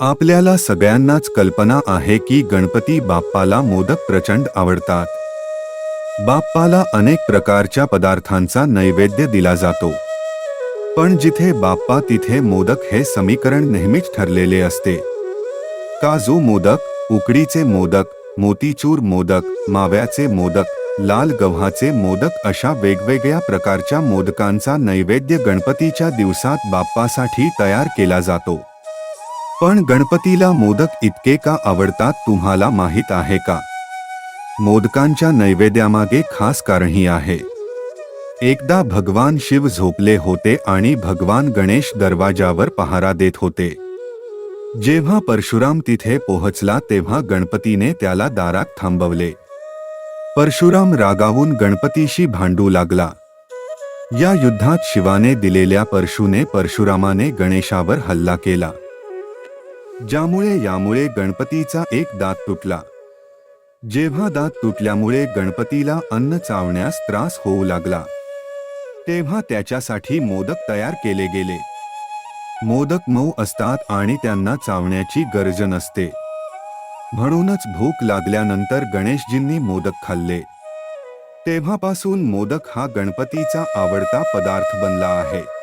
आपल्याला सगळ्यांनाच कल्पना आहे की गणपती बाप्पाला मोदक प्रचंड आवडतात. बाप्पाला अनेक प्रकारच्या पदार्थांचा नैवेद्य दिला जातो. पण जिथे बाप्पा तिथे मोदक हे समीकरण नेहमीच ठरलेले असते. काजू मोदक उकडीचे मोदक मोतीचूर मोदक माव्याचे मोदक लाल गव्हाचे मोदक अशा वेगवेगळ्या प्रकारच्या मोदकांचा नैवेद्य गणपतीच्या दिवसात बाप्पासाठी तयार केला जातो. पण गणपतीला मोदक इतके का आवडतात तुम्हाला माहीत आहे का? मोदकांच्या नैवेद्यामागे खास कारणही आहे. एकदा भगवान शिव झोपले होते आणि भगवान गणेश दरवाजावर पहारा देत होते. जेव्हा परशुराम तिथे पोहोचला तेव्हा गणपतीने त्याला दारात थांबवले. परशुराम रागावून गणपतीशी भांडू लागला. या युद्धात शिवाने दिलेल्या परशुने परशुरामाने गणेशावर हल्ला केला. ज्यामुळे यामुळे गणपतीचा एक दात तुटला. जेव्हा दात तुटल्यामुळे गणपतीला अन्न चावण्यास त्रास होऊ लागला. तेव्हा त्याच्यासाठी मोदक तयार केले गेले. मोदक मऊ असतात आणि त्यांना चावण्याची गरज नसते. म्हणूनच भूक लागल्यानंतर गणेशजींनी मोदक खाल्ले. तेव्हापासून मोदक हा गणपतीचा आवडता पदार्थ बनला आहे.